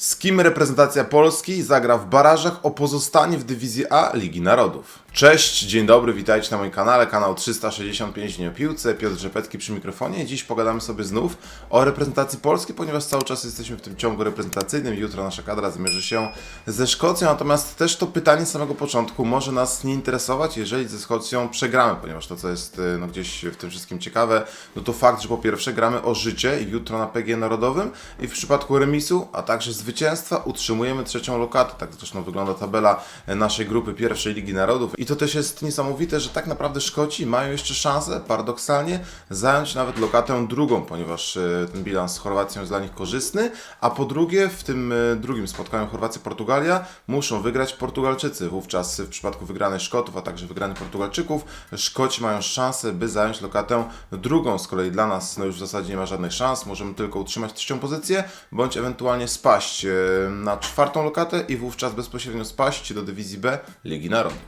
Z kim reprezentacja Polski zagra w barażach o pozostanie w dywizji A Ligi Narodów? Cześć, dzień dobry, witajcie na moim kanale, kanał 365 Dni o Piłce, Piotr Rzepecki przy mikrofonie. Dziś pogadamy sobie znów o reprezentacji Polski, ponieważ cały czas jesteśmy w tym ciągu reprezentacyjnym. Jutro nasza kadra zmierzy się ze Szkocją, natomiast też to pytanie z samego początku może nas nie interesować, jeżeli ze Szkocją przegramy, ponieważ to, co jest y, no, gdzieś w tym wszystkim ciekawe, no to fakt, że po pierwsze gramy o życie jutro na PG Narodowym i w przypadku remisu, a także zwycięstwa utrzymujemy trzecią lokatę. Tak zresztą wygląda tabela naszej grupy pierwszej Ligi Narodów. I to też jest niesamowite, że tak naprawdę Szkoci mają jeszcze szansę, paradoksalnie, zająć nawet lokatę drugą, ponieważ e, ten bilans z Chorwacją jest dla nich korzystny, a po drugie w tym e, drugim spotkaniu Chorwacja-Portugalia muszą wygrać Portugalczycy. Wówczas w przypadku wygranej Szkotów, a także wygranych Portugalczyków, Szkoci mają szansę, by zająć lokatę drugą. Z kolei dla nas no już w zasadzie nie ma żadnych szans, możemy tylko utrzymać trzecią pozycję, bądź ewentualnie spaść na czwartą lokatę i wówczas bezpośrednio spaść do dywizji B Ligi Narodów.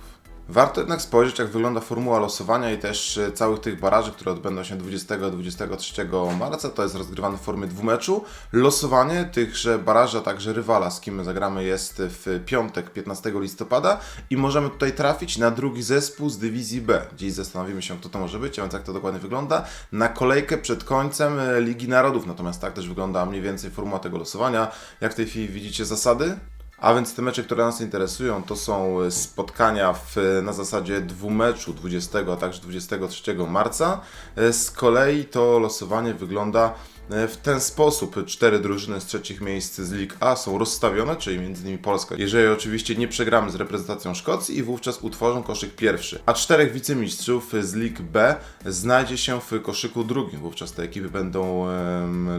Warto jednak spojrzeć, jak wygląda formuła losowania i też e, całych tych baraży, które odbędą się 20-23 marca. To jest rozgrywane w formie dwumeczu. Losowanie tychże baraży, a także rywala, z kim my zagramy, jest w piątek, 15 listopada i możemy tutaj trafić na drugi zespół z dywizji B. Dziś zastanowimy się, kto to może być, a więc jak to dokładnie wygląda, na kolejkę przed końcem e, Ligi Narodów. Natomiast tak też wygląda mniej więcej formuła tego losowania. Jak w tej chwili widzicie zasady? A więc te mecze, które nas interesują, to są spotkania w, na zasadzie dwumeczu 20, a także 23 marca. Z kolei to losowanie wygląda E, w ten sposób cztery drużyny z trzecich miejsc z Lig A są rozstawione, czyli między innymi Polska, jeżeli oczywiście nie przegramy z reprezentacją Szkocji i wówczas utworzą koszyk pierwszy. A czterech wicemistrzów z Lig B znajdzie się w koszyku drugim. Wówczas te ekipy będą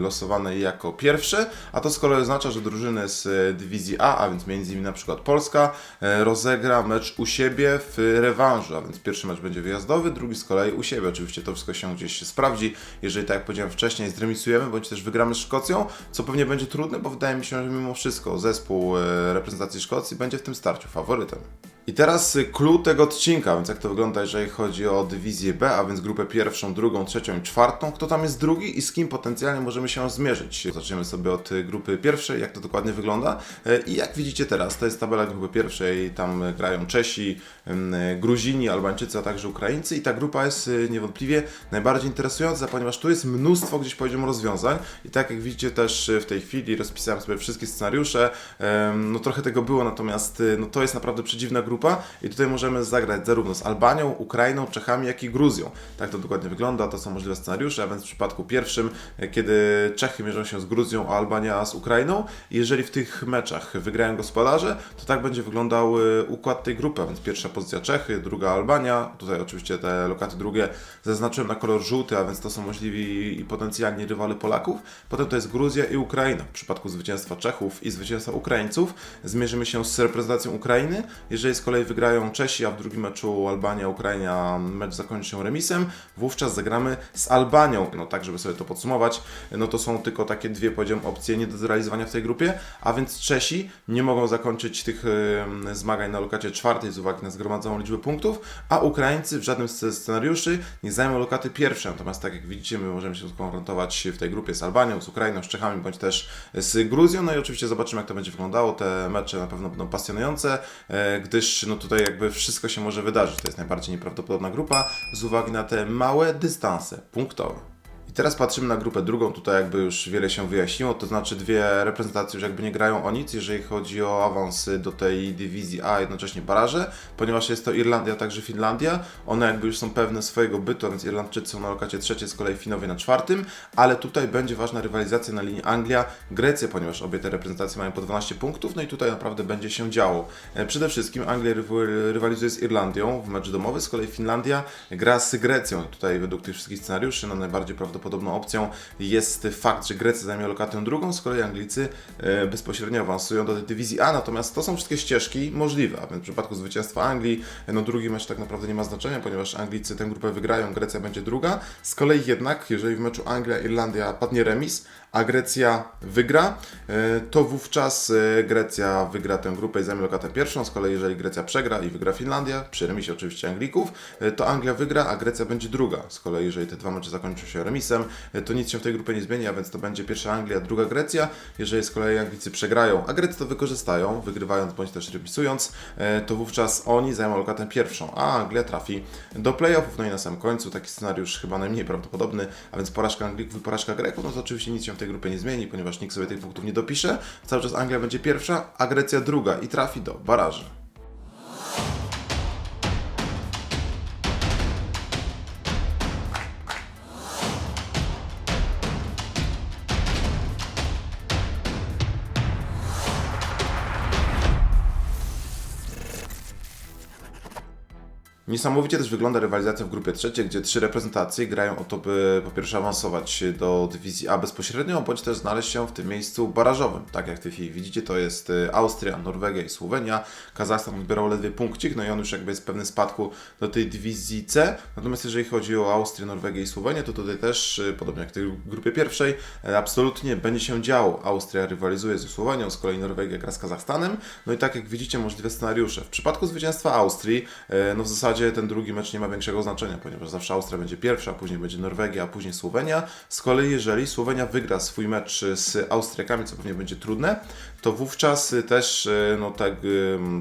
losowane jako pierwsze, a to z kolei oznacza, że drużyny z e, dywizji A, a więc między innymi na przykład Polska, e, rozegra mecz u siebie w rewanżu, a więc pierwszy mecz będzie wyjazdowy, drugi z kolei u siebie. Oczywiście to wszystko się gdzieś sprawdzi. Jeżeli tak jak powiedziałem wcześniej, zremisujemy bądź też wygramy z Szkocją, co pewnie będzie trudne, bo wydaje mi się, że mimo wszystko zespół e, reprezentacji Szkocji będzie w tym starciu faworytem. I teraz clue tego odcinka, więc jak to wygląda, jeżeli chodzi o dywizję B, a więc grupę pierwszą, drugą, trzecią i czwartą. Kto tam jest drugi i z kim potencjalnie możemy się zmierzyć? Zaczniemy sobie od grupy pierwszej, jak to dokładnie wygląda. E, I jak widzicie teraz, to jest tabela grupy pierwszej, tam grają Czesi, Gruzini, Albańczycy, a także Ukraińcy i ta grupa jest e, niewątpliwie najbardziej interesująca, ponieważ tu jest mnóstwo gdzieś powiedziałem rozwiązań i tak jak widzicie też w tej chwili rozpisałem sobie wszystkie scenariusze, no trochę tego było, natomiast e, no to jest naprawdę przedziwna grupa grupa i tutaj możemy zagrać zarówno z Albanią, Ukrainą, Czechami, jak i Gruzją. Tak to dokładnie wygląda, to są możliwe scenariusze, a więc w przypadku pierwszym, kiedy Czechy mierzą się z Gruzją, a Albania z Ukrainą, jeżeli w tych meczach wygrają gospodarze, to tak będzie wyglądał y, układ tej grupy, a więc pierwsza pozycja Czechy, druga Albania, tutaj oczywiście te lokaty drugie zaznaczyłem na kolor żółty, a więc to są możliwi i potencjalni rywale Polaków. Potem to jest Gruzja i Ukraina. W przypadku zwycięstwa Czechów i zwycięstwa Ukraińców zmierzymy się z reprezentacją Ukrainy. Jeżeli kolei wygrają Czesi, a w drugim meczu Albania, Ukraina mecz zakończy się remisem, wówczas zagramy z Albanią. No tak, żeby sobie to podsumować, no to są tylko takie dwie, powiedziałem, opcje nie do zrealizowania w tej grupie, a więc Czesi nie mogą zakończyć tych zmagań na lokacie czwartej z uwagi na zgromadzoną liczbę punktów, a Ukraińcy w żadnym z scenariuszy nie zajmą lokaty pierwszej. Natomiast tak jak widzicie, my możemy się skonfrontować w tej grupie z Albanią, z Ukrainą, z Czechami, bądź też z Gruzją. No i oczywiście zobaczymy, jak to będzie wyglądało. Te mecze na pewno będą pasjonujące, e, gdyż no tutaj jakby wszystko się może wydarzyć. To jest najbardziej nieprawdopodobna grupa z uwagi na te małe dystanse punktowe teraz patrzymy na grupę drugą, tutaj jakby już wiele się wyjaśniło, to znaczy dwie reprezentacje już jakby nie grają o nic, jeżeli chodzi o awans do tej dywizji A, jednocześnie baraże, ponieważ jest to Irlandia, także Finlandia, one jakby już są pewne swojego bytu, więc Irlandczycy są na lokacie trzeciej, z kolei Finowie na czwartym, ale tutaj będzie ważna rywalizacja na linii Anglia-Grecja, ponieważ obie te reprezentacje mają po 12 punktów, no i tutaj naprawdę będzie się działo. E, przede wszystkim Anglia rywalizuje z Irlandią w mecz domowy, z kolei Finlandia gra z Grecją. Tutaj według tych wszystkich scenariuszy, no najbardziej prawdopodobnie podobną opcją. Jest fakt, że Grecy zajmie lokatę drugą, z kolei Anglicy e, bezpośrednio awansują do tej dywizji A, natomiast to są wszystkie ścieżki możliwe, a więc w przypadku zwycięstwa Anglii, no drugi mecz tak naprawdę nie ma znaczenia, ponieważ Anglicy tę grupę wygrają, Grecja będzie druga, z kolei jednak, jeżeli w meczu Anglia-Irlandia padnie remis, a Grecja wygra, e, to wówczas e, Grecja wygra tę grupę i zajmie lokatę pierwszą. Z kolei jeżeli Grecja przegra i wygra Finlandia, przy remisie oczywiście Anglików, e, to Anglia wygra, a Grecja będzie druga. Z kolei jeżeli te dwa mecze zakończą się remisem, to nic się w tej grupie nie zmieni, a więc to będzie pierwsza Anglia, druga Grecja. Jeżeli z kolei Anglicy przegrają, a Grecy to wykorzystają, wygrywając bądź też remisując, e, to wówczas oni zajmą lokatę pierwszą, a Anglia trafi do playoffów. No i na samym końcu taki scenariusz chyba najmniej prawdopodobny, a więc porażka Anglików i porażka Greków, no to oczywiście nic się w tej grupie nie zmieni, ponieważ nikt sobie tych punktów nie dopisze. Cały czas Anglia będzie pierwsza, a Grecja druga i trafi do baraży. Niesamowicie też wygląda rywalizacja w grupie trzeciej, gdzie trzy reprezentacje grają o to, by po pierwsze awansować do dywizji A bezpośrednio, bądź też znaleźć się w tym miejscu barażowym. Tak jak w tej chwili widzicie, to jest y, Austria, Norwegia i Słowenia. Kazachstan odbierał ledwie punkcik, no i on już jakby jest w pewnym spadku do tej dywizji C. Natomiast jeżeli chodzi o Austrię, Norwegię i Słowenię, to tutaj też, y, podobnie jak w tej grupie pierwszej, y, absolutnie będzie się działo. Austria rywalizuje ze Słowenią, z kolei Norwegia gra z Kazachstanem. No i tak jak widzicie, możliwe scenariusze. W przypadku zwycięstwa Austrii, no w zasadzie ten drugi mecz nie ma większego znaczenia, ponieważ zawsze Austria będzie pierwsza, później będzie Norwegia, a później Słowenia. Z kolei jeżeli Słowenia wygra swój mecz z Austriakami, co pewnie będzie trudne, to wówczas też no, ta,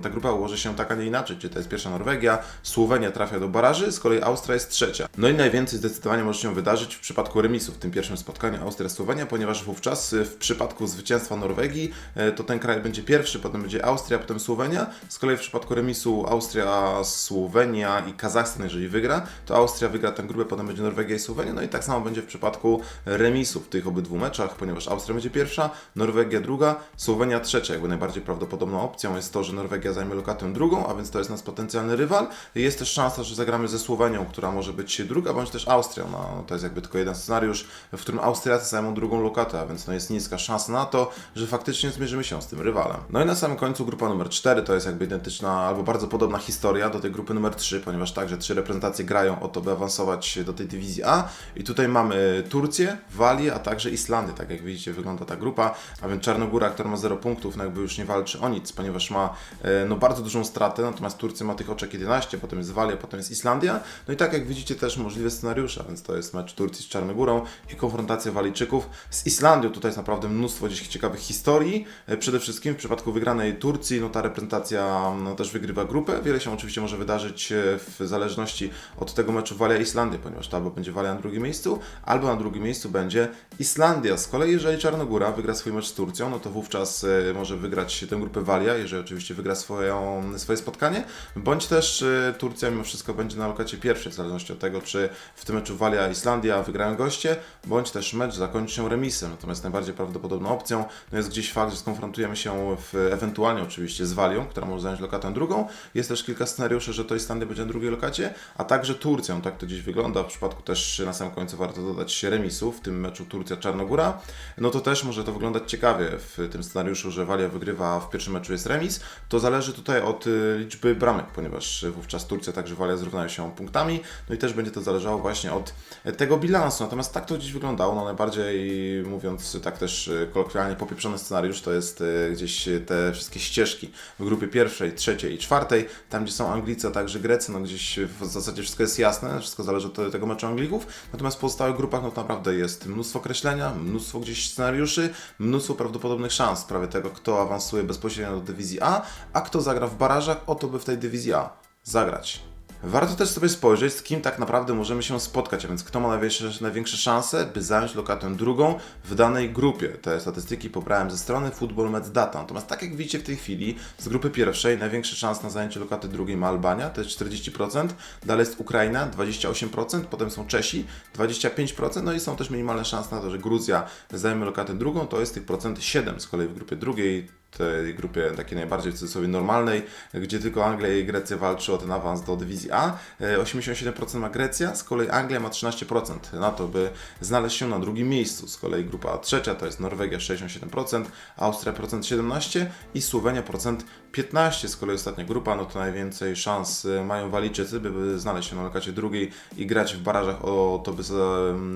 ta grupa ułoży się tak, a nie inaczej, gdzie to jest pierwsza Norwegia, Słowenia trafia do baraży, z kolei Austria jest trzecia. No i najwięcej zdecydowanie może się wydarzyć w przypadku remisu w tym pierwszym spotkaniu Austria-Słowenia, ponieważ wówczas w przypadku zwycięstwa Norwegii to ten kraj będzie pierwszy, potem będzie Austria, potem Słowenia. Z kolei w przypadku remisu Austria-Słowenia i Kazachstan, jeżeli wygra, to Austria wygra tę grupę, potem będzie Norwegia i Słowenia. No i tak samo będzie w przypadku remisu w tych obydwu meczach, ponieważ Austria będzie pierwsza, Norwegia druga, Słowenia trzecia. Jakby najbardziej prawdopodobną opcją jest to, że Norwegia zajmie lokatę drugą, a więc to jest nasz potencjalny rywal. Jest też szansa, że zagramy ze Słowenią, która może być druga, bądź też Austrią. No, to jest jakby tylko jeden scenariusz, w którym Austriacy zajmą drugą lokatę, a więc no jest niska szansa na to, że faktycznie zmierzymy się z tym rywalem. No i na samym końcu grupa numer 4 to jest jakby identyczna albo bardzo podobna historia do tej grupy numer 3, ponieważ także trzy reprezentacje grają o to, by awansować do tej dywizji A. I tutaj mamy Turcję, Walię, a także Islandię. Tak jak widzicie, wygląda ta grupa. A więc Czarnogóra, która ma 0 punktów, no jakby już nie walczy o nic, ponieważ ma e, no, bardzo dużą stratę. Natomiast Turcja ma tych oczek 11, potem jest Walia, potem jest Islandia. No i tak jak widzicie, też możliwe scenariusze, więc to jest mecz Turcji z Czarnogórą i konfrontacja Walijczyków z Islandią. Tutaj jest naprawdę mnóstwo gdzieś ciekawych historii. E, Przede wszystkim w przypadku wygranej Turcji, no ta reprezentacja no, też wygrywa grupę. Wiele się oczywiście może wydarzyć e, w zależności od tego meczu Walia-Islandia, ponieważ to albo będzie Walia na drugim miejscu, albo na drugim miejscu będzie Islandia. Z kolei jeżeli Czarnogóra wygra swój mecz z Turcją, no to wówczas może wygrać tę grupę Walia, jeżeli oczywiście wygra swoją, swoje spotkanie, bądź też e, Turcja mimo wszystko będzie na lokacie pierwszej, w zależności od tego, czy w tym meczu Walia-Islandia wygrają goście, bądź też mecz zakończy się remisem. Natomiast najbardziej prawdopodobną opcją no jest gdzieś fakt, że skonfrontujemy się w, ewentualnie oczywiście z Walią, która może zająć lokatę drugą. Jest też kilka scenariuszy, że to Islandia będzie na drugiej lokacie, a także Turcją, tak to dziś wygląda. W przypadku też na samym końcu warto dodać remisu, w tym meczu Turcja-Czarnogóra. No to też może to wyglądać ciekawie w tym scenariuszu, że Walia wygrywa, w pierwszym meczu jest remis. To zależy tutaj od y, liczby bramek, ponieważ wówczas Turcja, także Walia zrównają się punktami. No i też będzie to zależało właśnie od tego bilansu. Natomiast tak to dziś wyglądało. No najbardziej mówiąc tak też y, kolokwialnie popieprzony scenariusz to jest y, gdzieś te wszystkie ścieżki w grupie pierwszej, trzeciej i czwartej. Tam, gdzie są Anglicy, a także Grecy, no gdzieś w zasadzie wszystko jest jasne, wszystko zależy od tego meczu Anglików. Natomiast w pozostałych grupach no naprawdę jest mnóstwo kreślenia, mnóstwo gdzieś scenariuszy, mnóstwo prawdopodobnych szans w sprawie tego, kto awansuje bezpośrednio do dywizji A, a kto zagra w barażach, o to by w tej dywizji A zagrać. Warto też sobie spojrzeć, z kim tak naprawdę możemy się spotkać, a więc kto ma największe, największe szanse, by zająć lokatę drugą w danej grupie. Te statystyki pobrałem ze strony Football Med Data. Natomiast tak jak widzicie w tej chwili, z grupy pierwszej największe szanse na zajęcie lokaty drugiej ma Albania, to jest 40%, dalej jest Ukraina 28%, potem są Czesi 25%, no i są też minimalne szanse na to, że Gruzja zajmie lokatę drugą, to jest tych procent 7, z kolei w grupie drugiej tej grupie takiej najbardziej w cudzysłowie normalnej, gdzie tylko Anglia i Grecja walczy o ten awans do dywizji A. E, 87% ma Grecja, z kolei Anglia ma 13% na to, by znaleźć się na drugim miejscu. Z kolei grupa trzecia to jest Norwegia 67%, Austria procent 17% i Słowenia procent 15%. Z kolei ostatnia grupa, no to najwięcej szans e, mają Walijczycy, by, znaleźć się na lokacie drugiej i grać w barażach o to, by,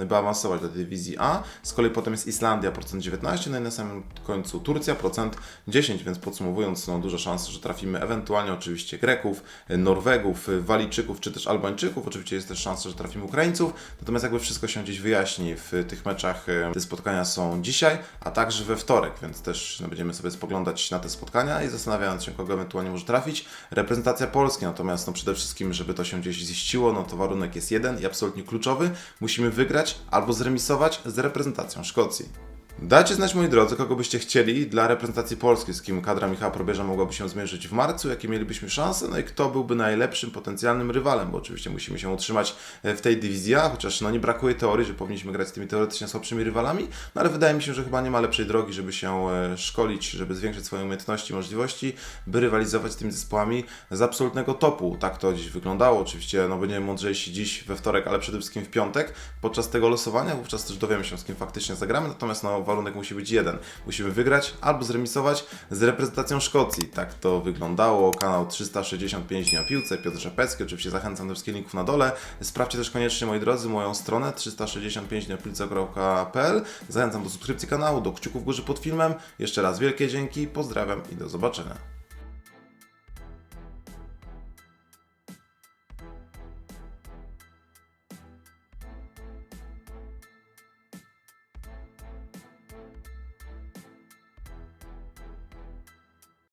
by awansować do dywizji A. Z kolei potem jest Islandia procent 19%, no i na samym końcu Turcja procent 10%, więc podsumowując, no duża szansa, że trafimy ewentualnie oczywiście Greków, Norwegów, Walijczyków czy też Albańczyków. Oczywiście jest też szansa, że trafimy Ukraińców. Natomiast jakby wszystko się gdzieś wyjaśni w tych meczach, e, te spotkania są dzisiaj, a także we wtorek, więc też no, będziemy sobie spoglądać na te spotkania i zastanawiając się, kogo ewentualnie może trafić. Reprezentacja Polski natomiast no przede wszystkim, żeby to się gdzieś ziściło, no to warunek jest jeden i absolutnie kluczowy. Musimy wygrać albo zremisować z reprezentacją Szkocji. Dajcie znać, moi drodzy, kogo byście chcieli dla reprezentacji Polski, z kim kadra Michała Probierza mogłaby się zmierzyć w marcu, jakie mielibyśmy szanse, no i kto byłby najlepszym potencjalnym rywalem, bo oczywiście musimy się utrzymać e, w tej dywizji chociaż no nie brakuje teorii, że powinniśmy grać z tymi teoretycznie słabszymi rywalami, no ale wydaje mi się, że chyba nie ma lepszej drogi, żeby się e, szkolić, żeby zwiększyć swoje umiejętności, możliwości, by rywalizować z tymi zespołami z absolutnego topu. Tak to dziś wyglądało, oczywiście no będziemy mądrzejsi dziś we wtorek, ale przede wszystkim w piątek, podczas tego losowania, wówczas też dowiemy się, z kim faktycznie zagramy, natomiast no warunek musi być jeden. Musimy wygrać albo zremisować z reprezentacją Szkocji. Tak to wyglądało. Kanał 365 Dni o Piłce, Piotr Rzepecki. Oczywiście zachęcam do wszystkich linków na dole. Sprawdźcie też koniecznie, moi drodzy, moją stronę 365 dniopilce.pl. Zachęcam do subskrypcji kanału, do kciuków w górze pod filmem. Jeszcze raz wielkie dzięki, pozdrawiam i do zobaczenia.